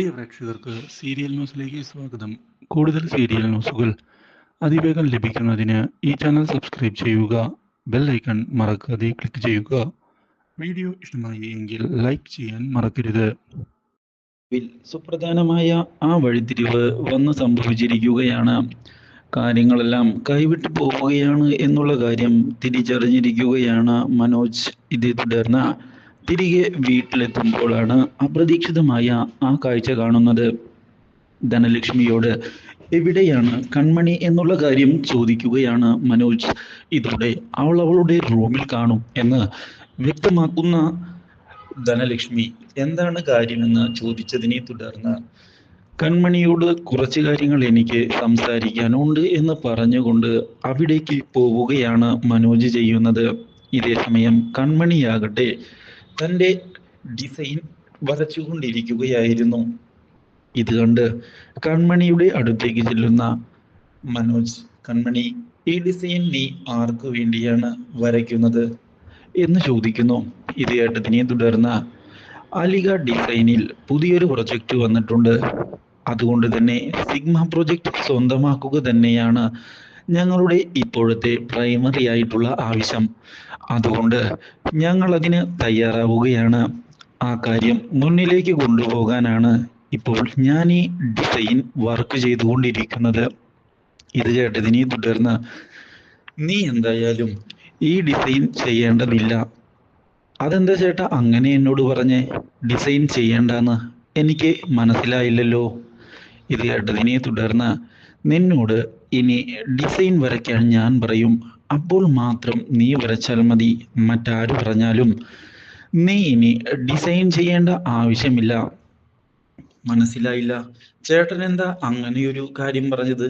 പ്രിയ പ്രേക്ഷകർക്ക് സീരിയൽ ന്യൂസിലേക്ക് സ്വാഗതം. കൂടുതൽ സീരിയൽ ന്യൂസുകൾ അതിവേഗം ലഭിക്കുന്നതിന് ഈ ചാനൽ സബ്സ്ക്രൈബ് ചെയ്യുക ബെൽ ഐക്കൺ മറക്കാതെ ക്ലിക്ക് ചെയ്യുക. വീഡിയോ ഇഷ്ടമായി എങ്കിൽ ലൈക്ക് ചെയ്യാൻ മറക്കരുത്. സുപ്രധാനമായ ആ വഴിത്തിരിവ് വന്ന് സംഭവിച്ചിരിക്കുകയാണ്. കാര്യങ്ങളെല്ലാം കൈവിട്ടു പോവുകയാണ് എന്നുള്ള കാര്യം തിരിച്ചറിഞ്ഞിരിക്കുകയാണ് മനോജ്. ഇതേ തുടർന്ന് തിരികെ വീട്ടിലെത്തുമ്പോഴാണ് അപ്രതീക്ഷിതമായ ആ കാഴ്ച കാണുന്നത്. ധനലക്ഷ്മിയോട് എവിടെയാണ് കൺമണി എന്നുള്ള കാര്യം ചോദിക്കുകയാണ് മനോജ്. ഇതോടെ അവൾ അവളുടെ റൂമിൽ കാണും എന്ന് വ്യക്തമാക്കുന്ന ധനലക്ഷ്മി എന്താണ് കാര്യമെന്ന് ചോദിച്ചതിനെ തുടർന്ന് കൺമണിയോട് കുറച്ച് കാര്യങ്ങൾ എനിക്ക് സംസാരിക്കാനുണ്ട് എന്ന് പറഞ്ഞുകൊണ്ട് അവിടേക്ക് പോവുകയാണ് മനോജ് ചെയ്യുന്നത്. ഇതേ സമയം കൺമണിയാകട്ടെ തന്റെ ഡിസൈൻ വരച്ചുകൊണ്ടിരിക്കുകയായിരുന്നു. ഇത് കണ്ട് കൺമണിയുടെ അടുത്തേക്ക് ചെല്ലുന്ന മനോജ് കൺമണി ഈ ഡിസൈൻ നീ ആർക്കു വേണ്ടിയാണ് വരയ്ക്കുന്നത്? എന്ന് ചോദിക്കുന്നു. ഇത് ഏട്ടത്തിനെ തുടർന്ന് അലിഗ ഡിസൈനിൽ പുതിയൊരു പ്രൊജക്റ്റ് വന്നിട്ടുണ്ട്. അതുകൊണ്ട് തന്നെ സിഗ്മ പ്രൊജക്റ്റ് സ്വന്തമാക്കുക തന്നെയാണ് ഞങ്ങളുടെ ഇപ്പോഴത്തെ പ്രൈമറി ആയിട്ടുള്ള ആവശ്യം. അതുകൊണ്ട് ഞങ്ങൾ അതിന് തയ്യാറാവുകയാണ്. ആ കാര്യം മുന്നിലേക്ക് കൊണ്ടുപോകാനാണ് ഇപ്പോൾ ഞാൻ ഈ ഡിസൈൻ വർക്ക് ചെയ്തുകൊണ്ടിരിക്കുന്നത്. ഇത് കേട്ടതിനെ തുടർന്ന് നീ എന്തായാലും ഈ ഡിസൈൻ ചെയ്യേണ്ടതില്ല. അതെന്താ ചേട്ടാ അങ്ങനെ എന്നോട് പറഞ്ഞേ ഡിസൈൻ ചെയ്യേണ്ടെന്ന് എനിക്ക് മനസ്സിലായില്ലല്ലോ. ഇത് കേട്ടതിനെ തുടർന്ന് നിന്നോട് ഇനി ഡിസൈൻ വരയ്ക്കാൻ ഞാൻ പറയും. അപ്പോൾ മാത്രം നീ വരച്ചാൽ മതി. മറ്റാര് പറഞ്ഞാലും നീ ഇനി ഡിസൈൻ ചെയ്യേണ്ട ആവശ്യമില്ല. മനസ്സിലായില്ല. ചേട്ടൻ എന്താ അങ്ങനെയൊരു കാര്യം പറഞ്ഞത്?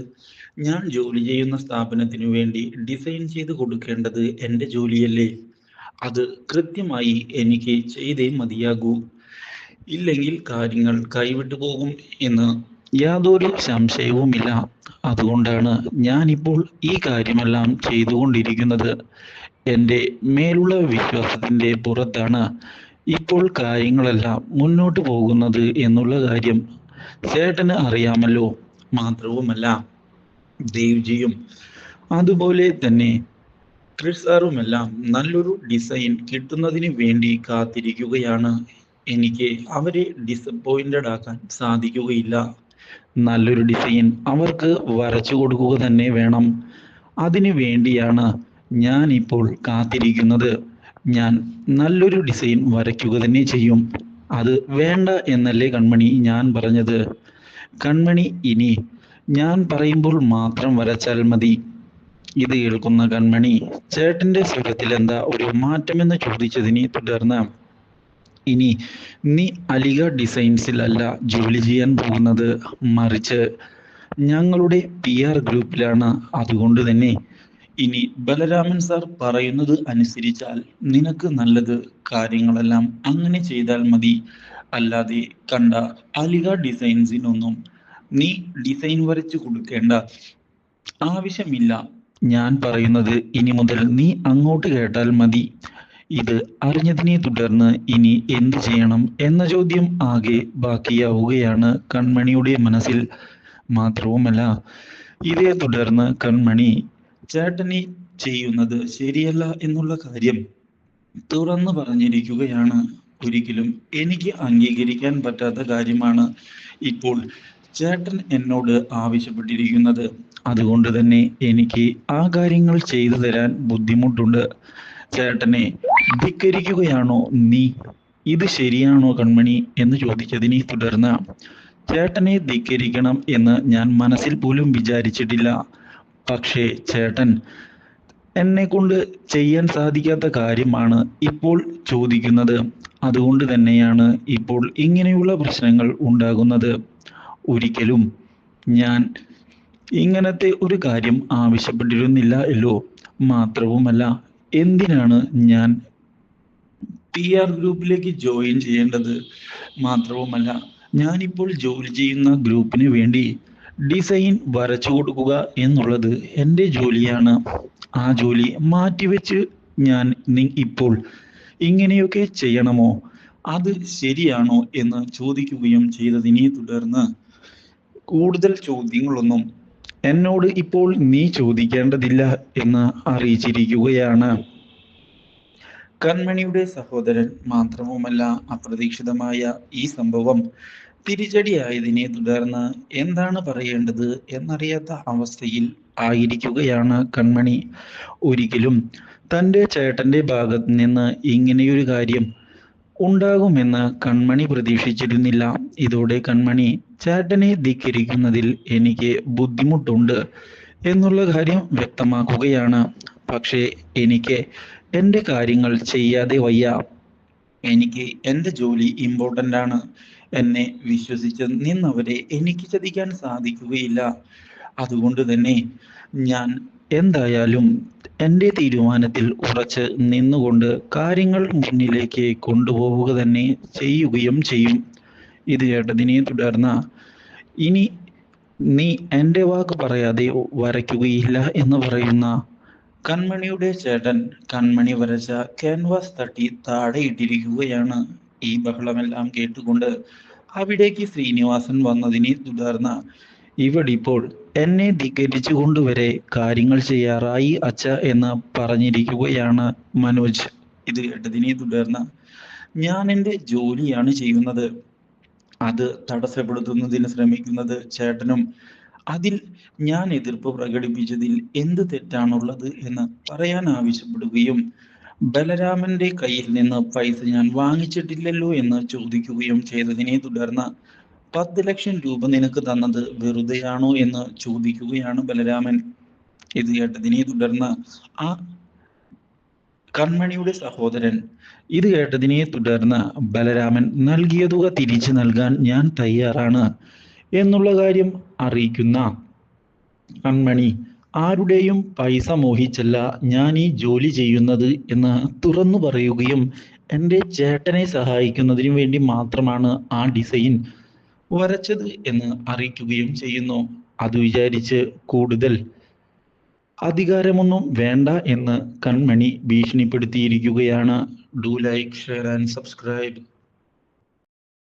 ഞാൻ ജോലി ചെയ്യുന്ന സ്ഥാപനത്തിനു വേണ്ടി ഡിസൈൻ ചെയ്ത് കൊടുക്കേണ്ടത് എന്റെ ജോലിയല്ലേ? അത് കൃത്യമായി എനിക്ക് ചെയ്തേ മതിയാകൂ. ഇല്ലെങ്കിൽ കാര്യങ്ങൾ കൈവിട്ടു പോകും എന്ന് യാതൊരു സംശയവുമില്ല. അതുകൊണ്ടാണ് ഞാനിപ്പോൾ ഈ കാര്യമെല്ലാം ചെയ്തുകൊണ്ടിരിക്കുന്നത്. എന്റെ മേലുള്ള വിശ്വാസത്തിന്റെ പുറത്താണ് ഇപ്പോൾ കാര്യങ്ങളെല്ലാം മുന്നോട്ട് പോകുന്നത് എന്നുള്ള കാര്യം ചേട്ടന് അറിയാമല്ലോ. മാത്രവുമല്ല ദേവ്ജിയും അതുപോലെ തന്നെ ക്രിസാറുമെല്ലാം നല്ലൊരു ഡിസൈൻ കിട്ടുന്നതിന് വേണ്ടി കാത്തിരിക്കുകയാണ്. എനിക്ക് അവരെ ഡിസപ്പോയിന്റഡ് ആക്കാൻ സാധിക്കുകയില്ല. നല്ലൊരു ഡിസൈൻ അവർക്ക് വരച്ചു കൊടുക്കുക തന്നെ വേണം. അതിനു വേണ്ടിയാണ് ഞാൻ ഇപ്പോൾ കാത്തിരിക്കുന്നത്. ഞാൻ നല്ലൊരു ഡിസൈൻ വരയ്ക്കുക തന്നെ ചെയ്യും. അത് വേണ്ട എന്നല്ലേ കൺമണി ഞാൻ പറഞ്ഞത്? കൺമണി ഇനി ഞാൻ പറയുമ്പോൾ മാത്രം വരച്ചാൽ മതി. ഇത് കേൾക്കുന്ന കൺമണി ചേട്ടന്റെ സ്വരത്തിൽ എന്താ ഒരു മാറ്റമെന്ന് ചോദിച്ചതിനെ തുടർന്ന് ഇനി നീ അലിഗ ഡിസൈൻസിലല്ല ജോലി ചെയ്യാൻ പോകുന്നത് മറിച്ച് ഞങ്ങളുടെ പി ആർ ഗ്രൂപ്പിലാണ് അതുകൊണ്ട് തന്നെ. ഇനി ബലരാമൻ സാർ പറയുന്നത് അനുസരിച്ചാൽ നിനക്ക് നല്ലത് കാര്യങ്ങളെല്ലാം അങ്ങനെ ചെയ്താൽ മതി. അല്ലാതെ കണ്ട അലിഗ ഡിസൈൻസിനൊന്നും നീ ഡിസൈൻ വരച്ചു കൊടുക്കേണ്ട ആവശ്യമില്ല. ഞാൻ പറയുന്നത് ഇനി മുതൽ നീ അങ്ങോട്ട് കേട്ടാൽ മതി. ഇത് അറിഞ്ഞതിനെ തുടർന്ന് ഇനി എന്തു ചെയ്യണം എന്ന ചോദ്യം ആകെ ബാക്കിയാവുകയാണ് കൺമണിയുടെ മനസ്സിൽ. മാത്രവുമല്ല ഇതേ തുടർന്ന് കൺമണി ചേട്ടനി ചെയ്യുന്നത് ശരിയല്ല എന്നുള്ള കാര്യം തുറന്നു പറഞ്ഞിരിക്കുകയാണ്. ഒരിക്കലും എനിക്ക് അംഗീകരിക്കാൻ പറ്റാത്ത കാര്യമാണ് ഇപ്പോൾ ചേട്ടൻ എന്നോട് ആവശ്യപ്പെട്ടിരിക്കുന്നത്. അതുകൊണ്ട് തന്നെ എനിക്ക് ആ കാര്യങ്ങൾ ചെയ്തു തരാൻ ബുദ്ധിമുട്ടുണ്ട്. ചേട്ടനെ ധിക്കരിക്കുകയാണോ നീ? ഇത് ശരിയാണോ കൺമണി എന്ന് ചോദിച്ചതിനെ തുടർന്ന് ചേട്ടനെ ധിക്കരിക്കണം എന്ന് ഞാൻ മനസ്സിൽ പോലും വിചാരിച്ചിട്ടില്ല. പക്ഷേ ചേട്ടൻ എന്നെ കൊണ്ട് ചെയ്യാൻ സാധിക്കാത്ത കാര്യമാണ് ഇപ്പോൾ ചോദിക്കുന്നത്. അതുകൊണ്ട് തന്നെയാണ് ഇപ്പോൾ ഇങ്ങനെയുള്ള പ്രശ്നങ്ങൾ ഉണ്ടാകുന്നത്. ഒരിക്കലും ഞാൻ ഇങ്ങനത്തെ ഒരു കാര്യം ആവശ്യപ്പെട്ടിരുന്നില്ല അല്ലോ മാത്രവുമല്ല എന്തിനാണ് ഞാൻ പി ആർ ഗ്രൂപ്പിലേക്ക് ജോയിൻ ചെയ്യേണ്ടത് മാത്രവുമല്ല ഞാനിപ്പോൾ ജോലി ചെയ്യുന്ന ഗ്രൂപ്പിന് വേണ്ടി ഡിസൈൻ വരച്ചു കൊടുക്കുക എന്നുള്ളത് എന്റെ ജോലിയാണ്. ആ ജോലി മാറ്റിവെച്ച് ഞാൻ ഇപ്പോൾ ഇങ്ങനെയൊക്കെ ചെയ്യണമോ? അത് ശരിയാണോ എന്ന് ചോദിക്കുകയും ചെയ്തതിനെ തുടർന്ന് കൂടുതൽ ചോദ്യങ്ങളൊന്നും എന്നോട് ഇപ്പോൾ നീ ചോദിക്കേണ്ടതില്ല എന്ന് അറിയിച്ചിരിക്കുകയാണ്. കൺമണിയുടെ സഹോദരൻ മാത്രവുമല്ല അപ്രതീക്ഷിതമായ ഈ സംഭവം തിരിച്ചടിയായതിനെ തുടർന്ന് എന്താണ് പറയേണ്ടത് എന്നറിയാത്ത അവസ്ഥയിൽ ആയിരിക്കുകയാണ് കൺമണി. ഒരിക്കലും തന്റെ ചേട്ടന്റെ ഭാഗത്ത് നിന്ന് ഇങ്ങനെയൊരു കാര്യം ഉണ്ടാകുമെന്ന് കൺമണി പ്രതീക്ഷിച്ചിരുന്നില്ല. ഇതോടെ കൺമണി ചേട്ടനെ ധിക്കരിക്കുന്നതിൽ എനിക്ക് ബുദ്ധിമുട്ടുണ്ട് എന്നുള്ള കാര്യം വ്യക്തമാക്കുകയാണ്. പക്ഷേ എനിക്ക് എന്റെ കാര്യങ്ങൾ ചെയ്യാതെ വയ്യ. എനിക്ക് എന്റെ ജോലി ഇമ്പോർട്ടന്റ് ആണ്. എന്നെ വിശ്വസിച്ച് നിന്നവരെ എനിക്ക് ചതിക്കാൻ സാധിക്കുകയില്ല. അതുകൊണ്ട് തന്നെ ഞാൻ എന്തായാലും എന്റെ തീരുമാനത്തിൽ ഉറച്ച് നിന്നുകൊണ്ട് കാര്യങ്ങൾ മുന്നിലേക്ക് കൊണ്ടുപോവുക തന്നെ ചെയ്യുകയും ചെയ്യും. ഇത് കേട്ടതിനെ തുടർന്ന് ഇനി നീ എന്റെ വാക്ക് പറയാതെ വരയ്ക്കുകയില്ല എന്ന് പറയുന്ന കൺമണിയുടെ ചേട്ടൻ കൺമണി വരച്ച ക്യാൻവാസ് തട്ടി താഴെ ഇട്ടിരിക്കുകയാണ്. ഈ ബഹളമെല്ലാം കേട്ടുകൊണ്ട് അവിടേക്ക് ശ്രീനിവാസൻ വന്നതിനെ തുടർന്ന് ഇവടിപ്പോൾ എന്നെ ധിക്കരിച്ചു കൊണ്ടുവരെ കാര്യങ്ങൾ ചെയ്യാറായി അച്ഛ എന്ന് പറഞ്ഞിരിക്കുകയാണ് മനോജ്. ഇത് കേട്ടതിനെ തുടർന്ന് ഞാൻ എന്റെ ജോലിയാണ് ചെയ്യുന്നത്. അത് തടസ്സപ്പെടുത്തുന്നതിന് ശ്രമിക്കുന്നത് ചേട്ടനും. അതിൽ ഞാൻ എതിർപ്പ് പ്രകടിപ്പിച്ചതിൽ എന്ത് തെറ്റാണുള്ളത് എന്ന് പറയാൻ ആവശ്യപ്പെടുകയും ബലരാമന്റെ കയ്യിൽ നിന്ന് പൈസ ഞാൻ വാങ്ങിച്ചിട്ടില്ലല്ലോ എന്ന് ചോദിക്കുകയും ചെയ്തതിനെ തുടർന്ന് പത്ത് ലക്ഷം രൂപ നിനക്ക് തന്നത് വെറുതെയാണോ എന്ന് ചോദിക്കുകയാണ് ബലരാമൻ. ഇത് കേട്ടതിനെ തുടർന്ന് ആ കൺമണിയുടെ സഹോദരൻ ഇത് കേട്ടതിനെ തുടർന്ന് ബലരാമൻ നൽകിയ തുക തിരിച്ചു നൽകാൻ ഞാൻ തയ്യാറാണ് എന്നുള്ള കാര്യം അറിയിക്കുന്ന കൺമണി ആരുടെയും പൈസ മോഹിച്ചല്ല ഞാൻ ഈ ജോലി ചെയ്യുന്നത് എന്ന് തുറന്നു പറയുകയും എന്റെ ചേട്ടനെ സഹായിക്കുന്നതിനു വേണ്ടി മാത്രമാണ് ആ ഡിസൈൻ വരച്ചത് എന്ന് അറിയിക്കുകയും ചെയ്യുന്നു. അത് വിചാരിച്ച് കൂടുതൽ അധികാരമൊന്നും വേണ്ട എന്ന് Kanmani ഭീഷണിപ്പെടുത്തിയിരിക്കുകയാണ്. Do like share and subscribe